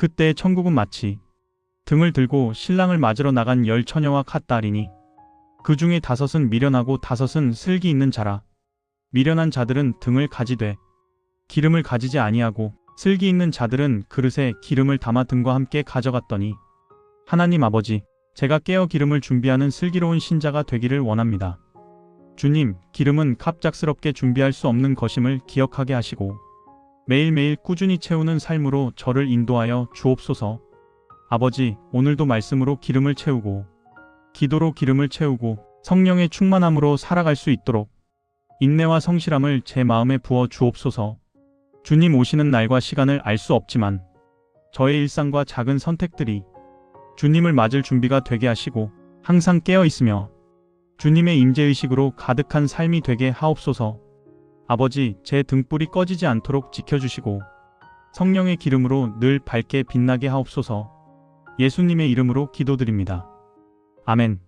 그때 천국은 마치 등을 들고 신랑을 맞으러 나간 열 처녀와 같다리니 그 중에 다섯은 미련하고 다섯은 슬기 있는 자라 미련한 자들은 등을 가지되 기름을 가지지 아니하고 슬기 있는 자들은 그릇에 기름을 담아 등과 함께 가져갔더니 하나님 아버지 제가 깨어 기름을 준비하는 슬기로운 신자가 되기를 원합니다. 주님, 기름은 갑작스럽게 준비할 수 없는 것임을 기억하게 하시고 매일매일 꾸준히 채우는 삶으로 저를 인도하여 주옵소서. 아버지, 오늘도 말씀으로 기름을 채우고 기도로 기름을 채우고 성령의 충만함으로 살아갈 수 있도록 인내와 성실함을 제 마음에 부어 주옵소서. 주님 오시는 날과 시간을 알 수 없지만 저의 일상과 작은 선택들이 주님을 맞을 준비가 되게 하시고 항상 깨어 있으며 주님의 임재의식으로 가득한 삶이 되게 하옵소서. 아버지, 제 등불이 꺼지지 않도록 지켜주시고 성령의 기름으로 늘 밝게 빛나게 하옵소서. 예수님의 이름으로 기도드립니다. 아멘.